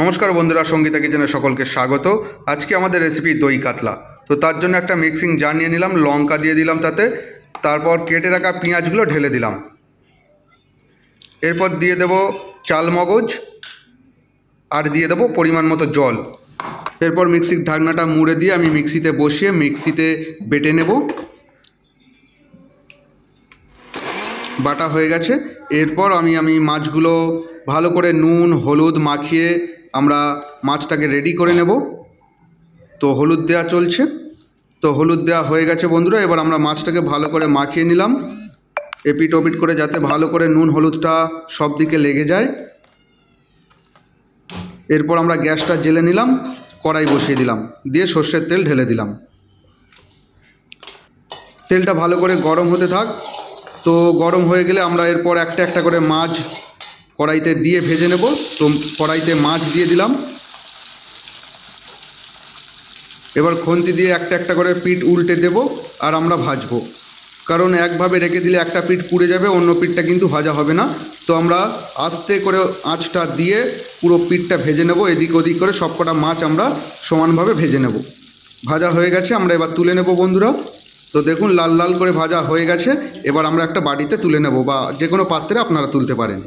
নমস্কার বন্ধুরা, সঙ্গীতা কিচেনে সকলকে স্বাগত। আজকে আমাদের রেসিপি দই কাতলা। তো তার জন্য একটা মিক্সিং জার নিয়ে নিলাম, লঙ্কা দিয়ে দিলাম তাতে, তারপর কেটে রাখা পেঁয়াজগুলো ঢেলে দিলাম। এরপর দিয়ে দেব চাল মগজ, আর দিয়ে দেবো পরিমাণ মতো জল। এরপর মিক্সির ঢাকনাটা মুড়ে দিয়ে আমি মিক্সিতে বসিয়ে মিক্সিতে বেটে নেব। বাটা হয়ে গেছে। এরপর আমি আমি মাছগুলো ভালো করে নুন, হলুদ মাখিয়ে আমরা মাছটাকে রেডি করে নেব। তো হলুদ দেওয়া চলছে। তো হলুদ দেওয়া হয়ে গেছে বন্ধুরা, এবার আমরা মাছটাকে ভালো করে মাখিয়ে নিলাম। এপিট ওপিট করে যাতে ভালো করে নুন হলুদটা সব দিকে লেগে যায়। এরপর আমরা গ্যাসটা জেলে নিলাম, কড়াই বসিয়ে দিলাম, দিয়ে সর্ষের তেল ঢেলে দিলাম। তেলটা ভালো করে গরম হতে থাক। তো গরম হয়ে গেলে আমরা এরপর একটা একটা করে মাছ কড়াইতে দিয়ে ভেজে নেব। তো কড়াইতে মাছ দিয়ে দিলাম। এবার খুন্তি দিয়ে একটা একটা করে পিঠ উল্টে দেব আর আমরা ভাজবো। কারণ একভাবে রেখে দিলে একটা পিঠ পুড়ে যাবে, অন্য পিঠটা কিন্তু ভাজা হবে না। তো আমরা আস্তে করে আঁচটা দিয়ে পুরো পিঠটা ভেজে নেব। এদিক ওদিক করে সবকটা মাছ আমরা সমানভাবে ভেজে নেব। ভাজা হয়ে গেছে, আমরা এবার তুলে নেব বন্ধুরা। তো দেখুন, লাল লাল করে ভাজা হয়ে গেছে। এবার আমরা একটা বাটিতে তুলে নেব বা যে কোনো পাত্রে আপনারা তুলতে পারেন।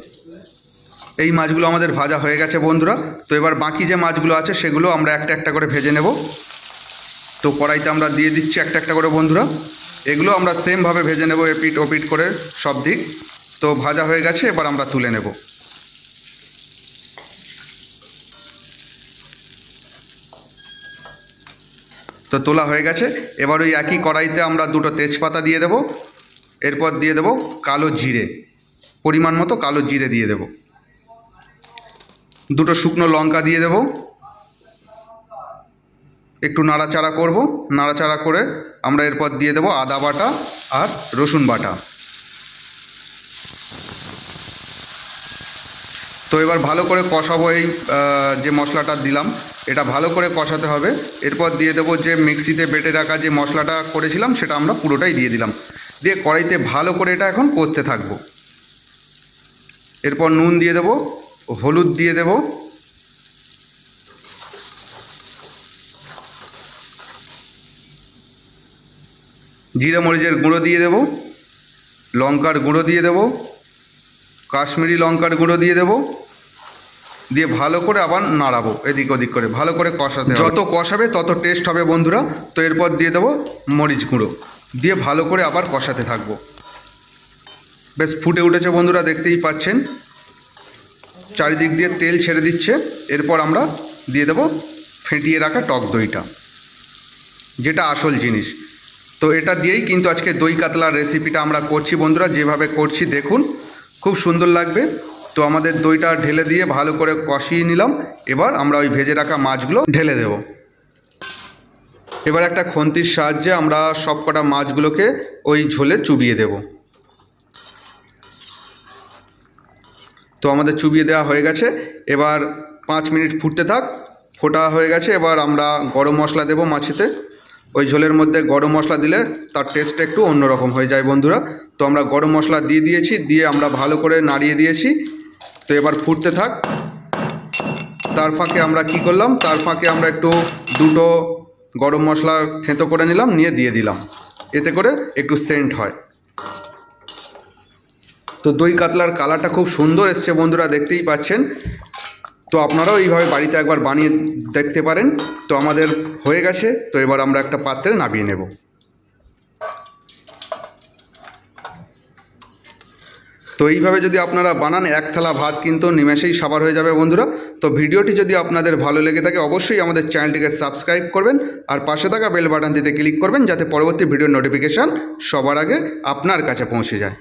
এই মাছগুলো আমাদের ভাজা হয়ে গেছে বন্ধুরা। তো এবার বাকি যে মাছগুলো আছে সেগুলো আমরা একটা একটা করে ভেজে নেব। তো কড়াইতে আমরা দিয়ে দিচ্ছি একটা একটা করে বন্ধুরা। এগুলো আমরা সেমভাবে ভেজে নেব এপিট ওপিট করে সব দিক। তো ভাজা হয়ে গেছে, এবার আমরা তুলে নেব। তো তোলা হয়ে গেছে। এবার ওই একই কড়াইতে আমরা দুটো তেজপাতা দিয়ে দেব। এরপর দিয়ে দেব কালো জিরে। পরিমাণ মতো কালো জিরে দিয়ে দেব। দুটো শুকনো লঙ্কা দিয়ে দেব। একটু নাড়াচাড়া করব। নাড়াচাড়া করে আমরা এরপর দিয়ে দেব আদা বাটা আর রসুন বাটা। তো এবার ভালো করে কষাবো এই যে মশলাটা দিলাম। এটা ভালো করে কষাতে হবে। এরপর দিয়ে দেবো যে মিক্সিতে বেটে রাখা যে মশলাটা করেছিলাম, সেটা আমরা পুরোটাই দিয়ে দিলাম। দিয়ে কড়াইতে ভালো করে এটা এখন কষতে থাকব। এরপর নুন দিয়ে দেবো। হলুদ দিয়ে দেবো। জিরা মরিচের গুঁড়ো দিয়ে দেবো। লঙ্কার গুঁড়ো দিয়ে দেবো। কাশ্মীরি লঙ্কার গুঁড়ো দিয়ে দেবো। দিয়ে ভালো করে আবার নাড়াবো এদিক ওদিক করে। ভালো করে কষাতে যত কষাবে তত টেস্ট হবে বন্ধুরা। তো এরপর দিয়ে দেবো মরিচ গুঁড়ো। দিয়ে ভালো করে আবার কষাতে থাকব। বেশ ফুটে উঠেছে বন্ধুরা, দেখতেই পাচ্ছেন। চারিদিক দিয়ে তেল ছেড়ে দিচ্ছে, এরপর আমরা দিয়ে দেবো ফেটিয়ে রাখা টক দইটা, যেটা আসল জিনিস। তো এটা দিয়েই কিন্তু আজকে দই কাতলার রেসিপিটা আমরা করছি বন্ধুরা, যেভাবে করছি দেখুন, খুব সুন্দর লাগবে। তো আমাদের দইটা ঢেলে দিয়ে ভালো করে কষিয়ে নিলাম, এবার আমরা ওই ভেজে রাখা মাছগুলো ঢেলে দেব। এবার একটা খন্তির সাহায্যে আমরা সব কটা মাছগুলোকে ওই ঝোলে চুবিয়ে দেব। তো আমাদের চুবিয়ে দেওয়া হয়ে গেছে। এবার পাঁচ মিনিট ফুটতে থাক, ফোটা হয়ে গেছে। এবার আমরা গরম মশলা দেবো মাছেতে। ওই ঝোলের মধ্যে গরম মশলা দিলে তার টেস্টটা একটু অন্যরকম হয়ে যায় বন্ধুরা। তো আমরা গরম মশলা দিয়ে দিয়েছি, দিয়ে আমরা ভালো করে নাড়িয়ে দিয়েছি। তো এবার ফুটতে থাক। তার ফাঁকে আমরা কি করলাম? তার ফাঁকে আমরা একটু দুটো গরম মশলা থেঁতো করে নিলাম, নিয়ে দিয়ে দিলাম। এতে করে একটু সেন্ট হয়। তো দই কাতলার কালারটা খুব সুন্দর এসছে বন্ধুরা, দেখতেই পাচ্ছেন। তো আপনারাও এইভাবে বাড়িতে একবার বানিয়ে দেখতে পারেন। তো আমাদের হয়ে গেছে, তো এবার আমরা একটা পাত্রে নামিয়ে নেব। তো এইভাবে যদি আপনারা বানান, এক থালা ভাত কিন্তু নিমেষেই সাবার হয়ে যাবে বন্ধুরা। তো ভিডিওটি যদি আপনাদের ভালো লেগে থাকে, অবশ্যই আমাদের চ্যানেলটিকে সাবস্ক্রাইব করবেন আর পাশে থাকা বেল বাটনটিতে ক্লিক করবেন, যাতে পরবর্তী ভিডিওর নোটিফিকেশান সবার আগে আপনার কাছে পৌঁছে যায়।